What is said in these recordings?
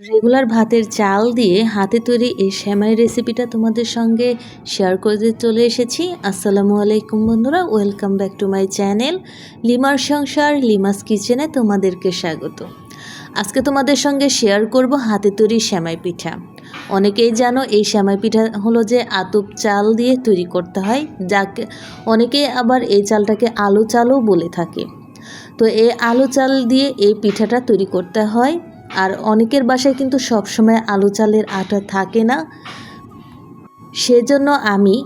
Regular ভাতের চাল দিয়ে হাতে তৈরি এই সেমাই রেসিপিটা তোমাদের সঙ্গে শেয়ার করতে চলে এসেছি। আসসালামু আলাইকুম বন্ধুরা welcome back to my channel লিমার সংসার, লিমাস কিচেনে তোমাদেরকে স্বাগত। আজকে তোমাদের সঙ্গে শেয়ার করব হাতে তৈরি সেমাই পিঠা। অনেকেই জানো এই সেমাই পিঠা হলো যে আতপ চাল দিয়ে তৈরি করতে হয়, যাকে, অনেকেই আবার এই চালটাকে আলু চালও বলে থাকে। তো এই আলু চাল দিয়ে এই পিঠাটা তৈরি করতে হয়। আর অনেকের বাসায় কিন্তু সবসময় আলু চালের আটা থাকে না। সেজন্য আমি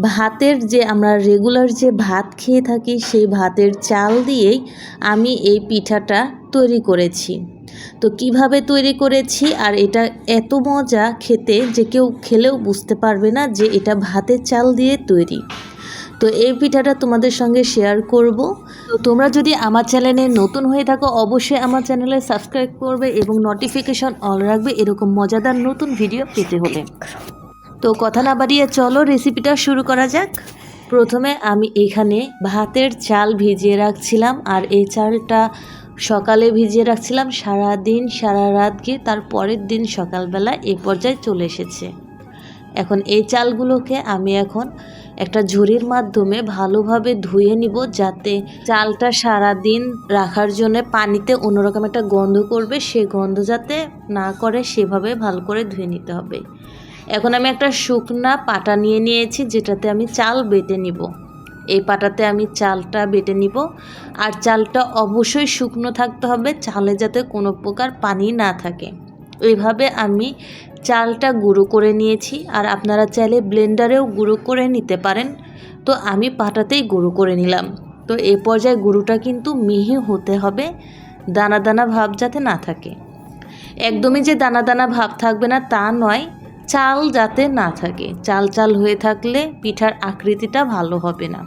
ভাতের যে আমরা রেগুলার যে ভাত খেয়ে থাকি, সেই ভাতের চাল দিয়েই আমি এই পিঠাটা তৈরি করেছি। তো কীভাবে তৈরি করেছি আর এটা এত মজা খেতে যে কেউ খেলেও বুঝতে পারবে না যে এটা ভাতের চাল দিয়ে তৈরি। তো এই পিঠাটা তোমাদের সঙ্গে শেয়ার করব। তো তোমরা যদি আমার চ্যানেলে নতুন হয়ে থাকো, অবশ্যই আমার চ্যানেলে সাবস্ক্রাইব করবে এবং নোটিফিকেশন অল রাখবে। এরকম মজাদার নতুন ভিডিও পেতে হলে। তো কথা না বাড়িয়ে চলো রেসিপিটা শুরু করা যাক। প্রথমে আমি এখানে ভাতের চাল ভিজিয়ে রাখছিলাম আর এই চালটা সকালে ভিজিয়ে রাখছিলাম। সারা দিন সারা রাত গিয়ে তার পরের দিন সকালবেলা এ পর্যায়ে চলে এসেছে। এখন এই চালগুলোকে আমি এখন একটা ঝুড়ির মাধ্যমে ভালোভাবে ধুয়ে নিব যাতে চালটা সারা দিন রাখার জন্য পানিতে অন্যরকম একটা গন্ধ করবে, সে গন্ধ যাতে না করে সেভাবে ভালো করে ধুয়ে নিতে হবে। এখন আমি একটা শুকনা পাটা নিয়ে নিয়েছি যেটাতে আমি চাল বেটে নিব। এই পাটাতে আমি চালটা বেটে নিব আর চালটা অবশ্যই শুকনো থাকতে হবে, চালে যাতে কোনো প্রকার পানি না থাকে। এইভাবে আমি চালটা গুঁড়ো করে নিয়েছি আর আপনারা চাইলে ব্লেন্ডারেও গুঁড়ো করে নিতে পারেন। তো আমি পাটাতেই গুঁড়ো করে নিলাম। তো এ পর্যায়ে গুঁড়োটা কিন্তু মিহি হতে হবে, দানা দানা ভাব যাতে না থাকে। একদমই যে দানা দানা ভাব থাকবে না তা নয়, চাল যাতে না থাকে। চাল চাল হয়ে থাকলে পিঠার আকৃতিটা ভালো হবে না।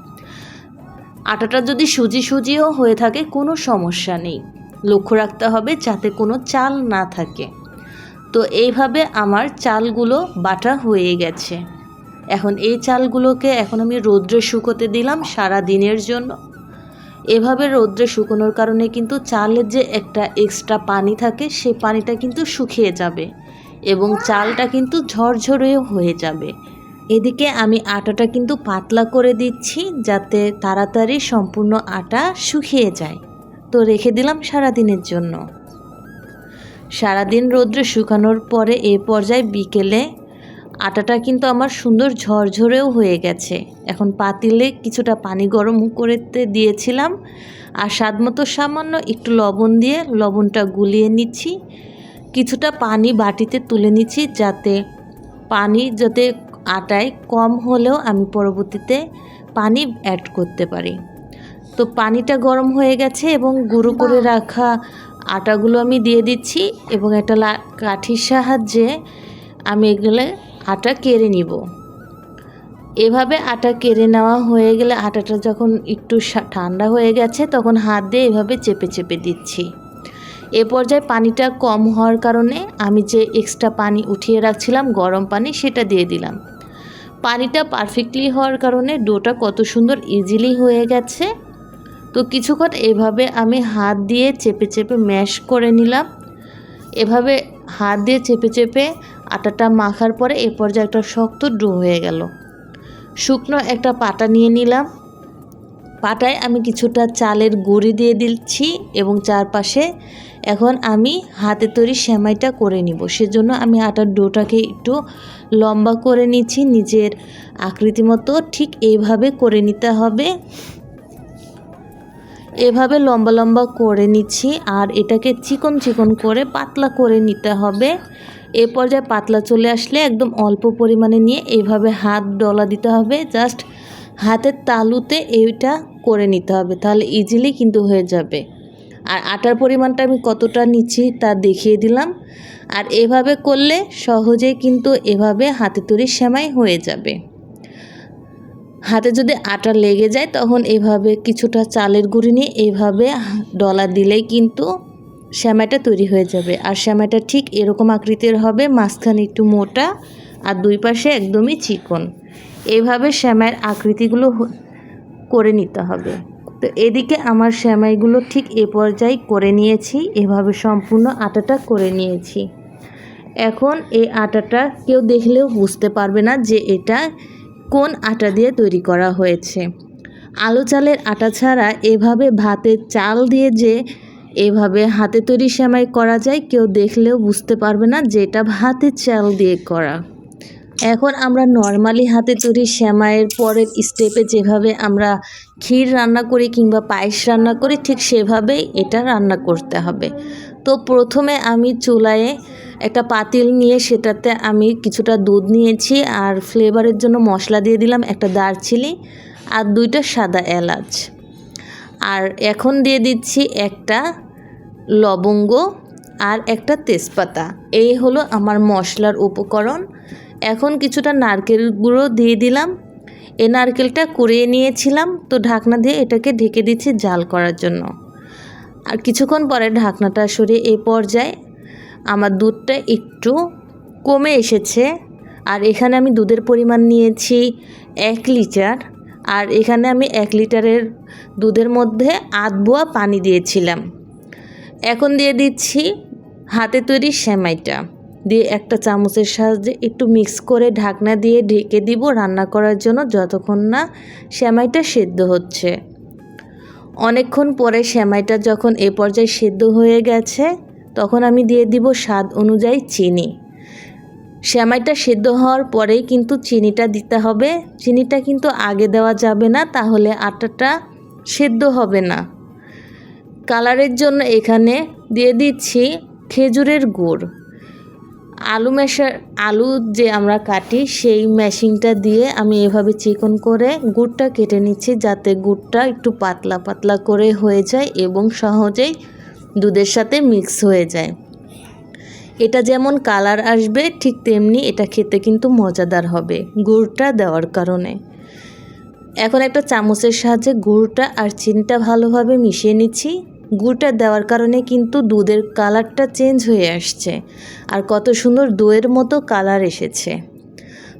আটাটা যদি সুজি সুজিও হয়ে থাকে কোনো সমস্যা নেই। লক্ষ্য রাখতে হবে যাতে কোনো চাল না থাকে। তো এইভাবে আমার চালগুলো বাটা হয়ে গেছে। এখন এই চালগুলোকে এখন আমি রৌদ্রে শুকোতে দিলাম সারা দিনের জন্য। এভাবে রৌদ্রে শুকোনোর কারণে কিন্তু চালের যে একটা এক্সট্রা পানি থাকে, সে পানিটা কিন্তু শুকিয়ে যাবে এবং চালটা কিন্তু ঝরঝরেও হয়ে যাবে। এদিকে আমি আটাটা কিন্তু পাতলা করে দিচ্ছি যাতে তাড়াতাড়ি সম্পূর্ণ আটা শুকিয়ে যায়। তো রেখে দিলাম সারা দিনের জন্য। সারাদিন রৌদ্রে শুকানোর পরে এ পর্যায়ে বিকেলে আটাটা কিন্তু আমার সুন্দর ঝরঝরেও হয়ে গেছে। এখন পাতিলে কিছুটা পানি গরম করতে দিয়েছিলাম আর স্বাদ মতো সামান্য একটু লবণ দিয়ে লবণটা গুলিয়ে নিচ্ছি। কিছুটা পানি বাটিতে তুলে নিচ্ছি যাতে পানি যাতে আটায় কম হলেও আমি পরবর্তীতে পানি অ্যাড করতে পারি। তো পানিটা গরম হয়ে গেছে এবং গুঁড়ো করে রাখা আটাগুলো আমি দিয়ে দিচ্ছি এবং একটা কাঠির সাহায্যে আমি এগুলো আটা কেড়ে নিব। এভাবে আটা কেড়ে নেওয়া হয়ে গেলে আটাটা যখন একটু ঠান্ডা হয়ে গেছে তখন হাত দিয়ে এভাবে চেপে চেপে দিচ্ছি। এ পর্যায়ে পানিটা কম হওয়ার কারণে আমি যে এক্সট্রা পানি উঠিয়ে রাখছিলাম, গরম পানি, সেটা দিয়ে দিলাম। পানিটা পারফেক্টলি হওয়ার কারণে ডোটা কত সুন্দর ইজিলি হয়ে গেছে। তো কিছুক্ষণ এভাবে আমি হাত দিয়ে চেপে চেপে ম্যাশ করে নিলাম। এভাবে হাত দিয়ে চেপে চেপে আটাটা মাখার পরে এ পর্যায়ে একটা শক্ত ডো হয়ে গেল। শুকনো একটা পাটা নিয়ে নিলাম। পাটায় আমি কিছুটা চালের গুঁড়ি দিয়ে দিচ্ছি এবং চারপাশে এখন আমি হাতে তৈরি সেমাইটা করে নিব। সেজন্য আমি আটার ডোটাকে একটু লম্বা করে নিচ্ছি। নিজের আকৃতি মতো ঠিক এইভাবে করে নিতে হবে। এভাবে লম্বা লম্বা করে নিচ্ছি, আর এটাকে চিকন চিকন করে পাতলা করে নিতে হবে। এ পর্যায়ে পাতলা চলে আসলে একদম অল্প পরিমাণে নিয়ে এভাবে হাত ডলা দিতে হবে। জাস্ট হাতের তালুতে এইটা করে নিতে হবে, তাহলে ইজিলি কিন্তু হয়ে যাবে। আর আটার পরিমাণটা আমি কতটা নিচ্ছি তা দেখিয়ে দিলাম। আর এভাবে করলে সহজেই কিন্তু এভাবে হাতে তৈরি সেমাই হয়ে যাবে। হাতে যদি আটা লেগে যায়, তখন এভাবে কিছুটা চালের গুঁড়ি নিয়ে এভাবে ডলা দিলেই কিন্তু শ্যামাইটা তৈরি হয়ে যাবে। আর শ্যামাইটা ঠিক এরকম আকৃতির হবে, মাঝখানে একটু মোটা আর দুই পাশে একদমই চিকন। এভাবে শ্যামাইয়ের আকৃতিগুলো করে নিতে হবে। তো এদিকে আমার শ্যামাইগুলো ঠিক এ পর্যায়ে করে নিয়েছি, এভাবে সম্পূর্ণ আটাটা করে নিয়েছি। এখন এই আটাটা কেউ দেখলেও বুঝতে পারবে না যে এটা কোন আটা দিয়ে তৈরি করা হয়েছে? আলু চালের আটা ছাড়া এভাবে ভাতের চাল দিয়ে যে এভাবে হাতে তৈরি সেমাই করা যায়, কেউ দেখলেও বুঝতে পারবে না যে এটা ভাতের চাল দিয়ে করা। এখন আমরা নর্মালি হাতে তৈরি সেমাইয়ের পরের স্টেপে যেভাবে আমরা ক্ষীর রান্না করি কিংবা পায়েস রান্না করি, ঠিক সেভাবেই এটা রান্না করতে হবে। তো প্রথমে আমি চুলায় একটা পাতিল নিয়ে সেটাতে আমি কিছুটা দুধ নিয়েছি আর ফ্লেভারের জন্য মশলা দিয়ে দিলাম একটা দারচিনি আর দুইটা সাদা এলাচ। আর এখন দিয়ে দিচ্ছি একটা লবঙ্গ আর একটা তেজপাতা। এই হলো আমার মশলার উপকরণ। এখন কিছুটা নারকেল গুঁড়ো দিয়ে দিলাম। এই নারকেলটা কুড়িয়ে নিয়েছিলাম তো ঢাকনা দিয়ে এটাকে ঢেকে দিচ্ছি জাল করার জন্য। আর কিছুক্ষণ পরে ঢাকনাটা সরিয়ে এই পর্যায়ে আমার দুধটা একটু কমে এসেছে। আর এখানে আমি দুধের পরিমাণ নিয়েছি এক লিটার। আর এখানে আমি এক লিটারের দুধের মধ্যে আধ বোয়া পানি দিয়েছিলাম। এখন দিয়ে দিচ্ছি হাতে তৈরি সেমাইটা। দিয়ে একটা চামচের সাহায্যে একটু মিক্স করে ঢাকনা দিয়ে ঢেকে দিব রান্না করার জন্য, যতক্ষণ না সেমাইটা সেদ্ধ হচ্ছে। অনেকক্ষণ পরে সেমাইটা যখন এ পর্যায়ে সেদ্ধ হয়ে গেছে, তখন আমি দিয়ে দিব স্বাদ অনুযায়ী চিনি। সেমাইটা সেদ্ধ হওয়ার পরেই কিন্তু চিনিটা দিতে হবে। চিনিটা কিন্তু আগে দেওয়া যাবে না, তাহলে আটাটা সেদ্ধ হবে না। কালারের জন্য এখানে দিয়ে দিচ্ছি খেজুরের গুড়। আলু মেশার আলু যে আমরা কাটি, সেই মেশিনটা দিয়ে আমি এভাবে চিকন করে গুড়টা কেটে নিচ্ছি যাতে গুড়টা একটু পাতলা পাতলা করে হয়ে যায় এবং সহজেই দুধের সাথে মিক্স হয়ে যায়। এটা যেমন কালার আসবে, ঠিক তেমনি এটা খেতে কিন্তু মজাদার হবে গুড়টা দেওয়ার কারণে। এখন একটা চামচের সাহায্যে গুড়টা আর চিনিটা ভালোভাবে মিশিয়ে নিচ্ছি। গুড়টা দেওয়ার কারণে কিন্তু দুধের কালারটা চেঞ্জ হয়ে আসছে আর কত সুন্দর দইয়ের মতো কালার এসেছে।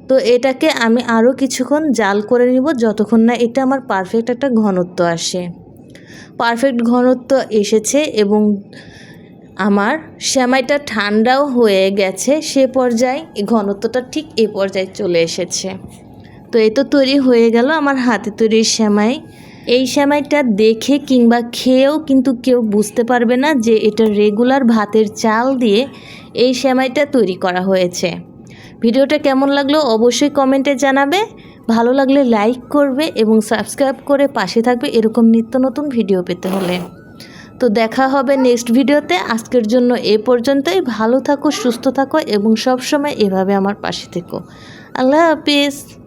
তো এটাকে আমি আরও কিছুক্ষণ জাল করে নিব যতক্ষণ না এটা আমার পারফেক্ট একটা ঘনত্ব আসে। পারফেক্ট ঘনত্ব এসেছে এবং আমার সেমাইটা ঠান্ডাও হয়ে গেছে সে পর্যায়ে ঘনত্বটা ঠিক এ পর্যায়ে চলে এসেছে। তো এই তো তৈরি হয়ে গেল আমার হাতে তৈরি সেমাই। এই সেমাইটা দেখে কিংবা খেয়েও কিন্তু কেউ বুঝতে পারবে না যে এটা রেগুলার ভাতের চাল দিয়ে এই সেমাইটা তৈরি করা হয়েছে। ভিডিওটা কেমন লাগল অবশ্যই কমেন্টে জানাবে। ভালো লাগলে লাইক করবে এবং সাবস্ক্রাইব করে পাশে থাকবে এরকম নিত্য নতুন ভিডিও পেতে হলে। তো দেখা হবে নেক্সট ভিডিওতে আজকের জন্য এ পর্যন্তই। ভালো থাকো, সুস্থ থাকো এবং সবসময় এভাবে আমার পাশে থেকো। আল্লাহ হাফিজ।